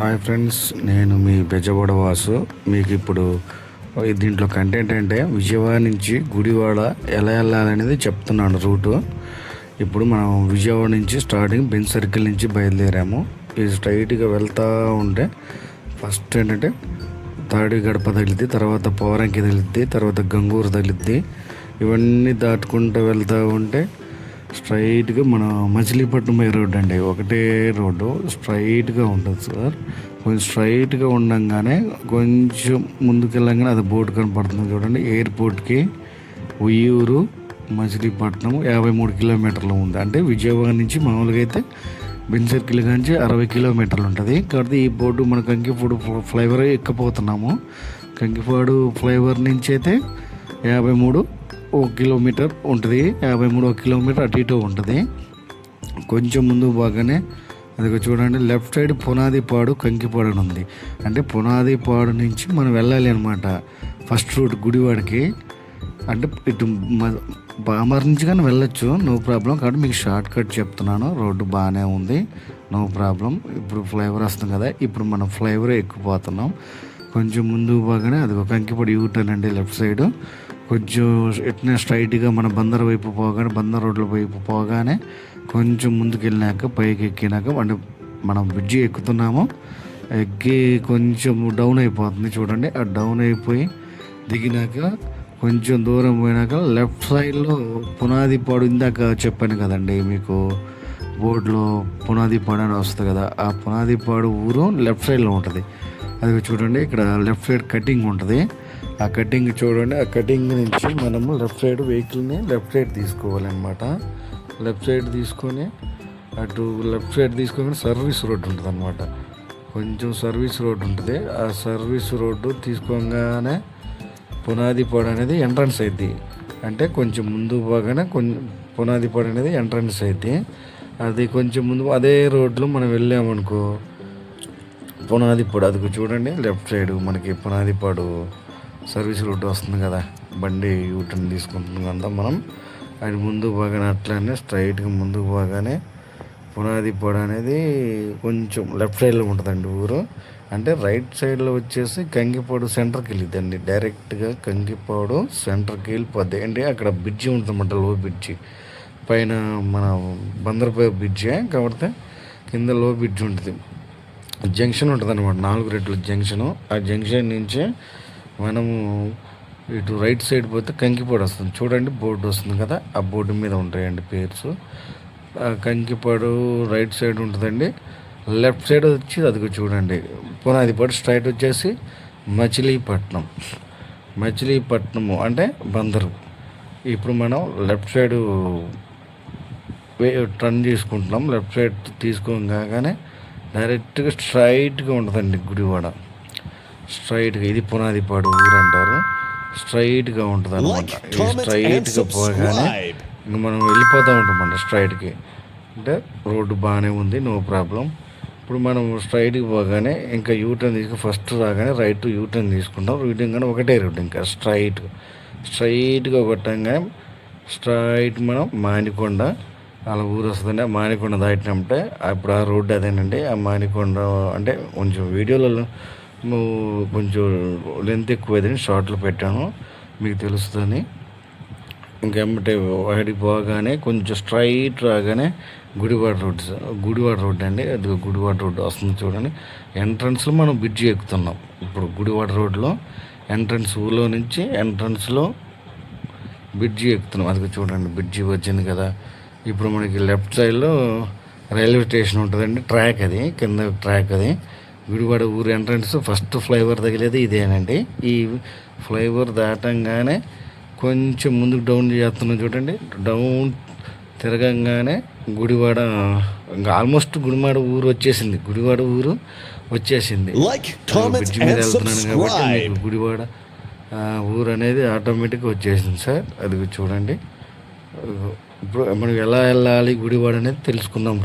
Hi friends నేను మీ బెజవాడ వాసు. మీకు ఇప్పుడు దీంట్లో కంటెంట్ అంటే విజయవాడ నుంచి గుడివాడ ఎలా వెళ్ళాలనేది చెప్తున్నాను రూటు. ఇప్పుడు మనం విజయవాడ నుంచి స్టార్టింగ్ బెంచ్ సర్కిల్ నుంచి బయలుదేరాము. ఇది స్ట్రైట్గా వెళ్తూ ఉంటే ఫస్ట్ ఏంటంటే తాడి గడప తగిలిద్ది తర్వాత పోరంకి తగిలిద్ది తర్వాత గంగూరు తగిలిద్ది. ఇవన్నీ దాటుకుంటూ వెళ్తూ ఉంటే స్ట్రైట్గా మన మచిలీపట్నం పోయే రోడ్డు అండి. ఒకటే రోడ్డు. స్ట్రైట్గా ఉంటుంది సార్. కొంచెం స్ట్రైట్గా ఉండగానే కొంచెం ముందుకెళ్ళంగానే అది బోర్డు కనపడుతుంది చూడండి. ఎయిర్పోర్ట్కి ఉయ్యూరు మచిలీపట్నం యాభై మూడు కిలోమీటర్లు ఉంది అంటే విజయవాడ నుంచి మామూలుగా అయితే బెన్ సర్కిల్ నుంచి అరవై కిలోమీటర్లు ఉంటుంది. కాబట్టి ఈ బోర్డు మన కంకిపూడు ఫ్లైఓవర్ ఎక్కపోతున్నాము. కంకిపాడు ఫ్లైఓవర్ నుంచి అయితే యాభై మూడు ఒక కిలోమీటర్ ఉంటుంది. యాభై మూడు కిలోమీటర్ అటు ఇటు ఉంటుంది. కొంచెం ముందు బాగానే అది చూడండి లెఫ్ట్ సైడ్ పునాదిపాడు కంకిపాడు అని ఉంది. అంటే పునాదిపాడు నుంచి మనం వెళ్ళాలి అనమాట ఫస్ట్ రూట్ గుడివాడికి. అంటే ఇటు మ- బామర్ నుంచి కానీ వెళ్ళొచ్చు నో ప్రాబ్లం. కాబట్టి మీకు షార్ట్ కట్ చెప్తున్నాను. రోడ్డు బాగానే ఉంది. No problem. ఇప్పుడు ఫ్లైఓవర్ వస్తుంది కదా ఇప్పుడు మనం ఫ్లైఓవర్ ఎక్కిపోతున్నాం కొంచెం ముందు బాగానే అది ఒక కంకిపాడు యూటర్న్ అండి లెఫ్ట్ సైడు. కొంచెం ఎట్నే స్ట్రైట్గా మన బందర్ వైపు పోగానే బందర్ రోడ్ల వైపు పోగానే కొంచెం ముందుకు వెళ్ళినాక పైకి ఎక్కినాక అంటే మనం బ్రిడ్జి ఎక్కుతున్నాము. ఎక్కి కొంచెం డౌన్ అయిపోతుంది చూడండి. ఆ డౌన్ అయిపోయి దిగినాక కొంచెం దూరం పోయినాక లెఫ్ట్ సైడ్లో పునాది పాడు ఇందాక చెప్పాను కదండి మీకు బోర్డులో పునాది పాడు అని వస్తుంది కదా ఆ పునాది పాడు ఊరు లెఫ్ట్ సైడ్లో ఉంటుంది. అది చూడండి ఇక్కడ లెఫ్ట్ సైడ్ కటింగ్ ఉంటుంది. ఆ కటింగ్ చూడండి ఆ కటింగ్ నుంచి మనము లెఫ్ట్ సైడ్ వెహికల్ని లెఫ్ట్ సైడ్ తీసుకోవాలన్నమాట. లెఫ్ట్ సైడ్ తీసుకొని అటు లెఫ్ట్ సైడ్ తీసుకొని సర్వీస్ రోడ్ ఉంటుంది అనమాట కొంచెం సర్వీస్ రోడ్ ఉంటుంది. ఆ సర్వీస్ రోడ్డు తీసుకోగానే పునాది పాడు అనేది ఎంట్రన్స్ అయింది అంటే కొంచెం ముందు పోగానే కొంచెం పునాది పాడు అనేది ఎంట్రన్స్ అయింది అది కొంచెం ముందు అదే రోడ్లో మనం వెళ్ళామనుకో పునాదిపాడు అది చూడండి లెఫ్ట్ సైడ్ మనకి పునాదిపాడు సర్వీస్ రోడ్డు వస్తుంది కదా. బండి యూటర్న్ తీసుకుంటుంది కదా మనం. అది ముందు పోగానే అట్లానే స్ట్రైట్గా ముందుకు పోగానే పునాదిపాడు అనేది కొంచెం లెఫ్ట్ సైడ్లో ఉంటుందండి ఊరు. అంటే రైట్ సైడ్లో వచ్చేసి కంగిపాడు సెంటర్కి వెళ్ళిద్దండి డైరెక్ట్గా కంగిపాడు సెంటర్కి వెళ్ళిపోద్ది. అంటే అక్కడ బ్రిడ్జి ఉంటుందన్నమాట లో బ్రిడ్జి. పైన మన బందరపై బ్రిడ్జే కాబట్టి కింద లో బ్రిడ్జ్ ఉంటుంది. జంక్షన్ ఉంటుంది అనమాట నాలుగు రెట్ల జంక్షను. ఆ జంక్షన్ నుంచి మనము ఇటు రైట్ సైడ్ పోతే కంకిపాడు వస్తుంది. చూడండి బోర్డు వస్తుంది కదా ఆ బోర్డు మీద ఉంటాయండి పేర్స్. ఆ కంకిపాడు రైట్ సైడ్ ఉంటుందండి. లెఫ్ట్ సైడ్ వచ్చి అదిగో చూడండి. పునాదిపాడు స్ట్రైట్ వచ్చేసి మచిలీపట్నం. మచిలీపట్నము అంటే బందరు. ఇప్పుడు మనం లెఫ్ట్ సైడ్ వే టర్న్ తీసుకుంటున్నాం లెఫ్ట్ సైడ్ తీసుకోగానే డైరెక్ట్గా స్ట్రైట్గా ఉంటుందండి గుడివాడ. స్ట్రైట్గా ఇది పునాదిపాడు ఊరు అంటారు స్ట్రైట్గా ఉంటుంది అనమాట స్ట్రైట్గా పోగానే. ఇంక మనం వెళ్ళిపోతూ ఉంటామంట స్ట్రైట్కి. అంటే రోడ్డు బాగానే ఉంది నో ప్రాబ్లం. ఇప్పుడు మనం స్ట్రైట్కి పోగానే ఇంకా యూటర్న్ తీసుకుని ఫస్ట్ రాగానే రైట్ యూటర్న్ తీసుకుంటాం. యూటర్న్ కానీ ఒకటే రోడ్డు ఇంకా స్ట్రైట్. స్ట్రైట్గా కొట్టంగానే స్ట్రైట్ మనం మానికొండ అలా ఊరు వస్తుందండి ఆ మానికొండ దాటినామంటే అప్పుడు ఆ రోడ్డు అదేనండి. ఆ మానికొండ అంటే కొంచెం వీడియోలలో కొంచెం లెంత్ ఎక్కువ షార్ట్లు పెట్టాను. మీకు తెలుస్తుందని. ఇంకేమంటే వాడి పోగానే కొంచెం స్ట్రైట్ రాగానే గుడివాడ రోడ్ గుడివాడ రోడ్ అండి. అది గుడివాడ రోడ్ వస్తుంది చూడండి. ఎంట్రన్స్లో మనం బ్రిడ్జి ఎక్కుతున్నాం. ఇప్పుడు గుడివాడ రోడ్లో ఎంట్రన్స్ ఊళ్ళో నుంచి ఎంట్రన్స్లో బ్రిడ్జి ఎక్కుతున్నాం. అది చూడండి బ్రిడ్జి వచ్చింది కదా. ఇప్పుడు మనకి లెఫ్ట్ సైడ్లో రైల్వే స్టేషన్ ఉంటుందండి ట్రాక్ అది. కింద ట్రాక్ అది. గుడివాడ ఊరు ఎంట్రన్స్ ఫస్ట్ ఫ్లైఓవర్ తగిలేది ఇదేనండి. ఈ ఫ్లైఓవర్ దాటంగానే కొంచెం ముందుకు డౌన్ చేస్తున్నాం చూడండి. డౌన్ తిరగంగానే గుడివాడ ఇంకా ఆల్మోస్ట్ గుడివాడ ఊరు వచ్చేసింది. గుడివాడ ఊరు వచ్చేసింది. బ్రిడ్జి మీద వెళ్తున్నాను కాబట్టి గుడివాడ ఊరు అనేది ఆటోమేటిక్గా వచ్చేసింది సార్. అది చూడండి. ఇప్పుడు మనం ఎలా వెళ్ళాలి గుడివాడ అనేది తెలుసుకుందాం.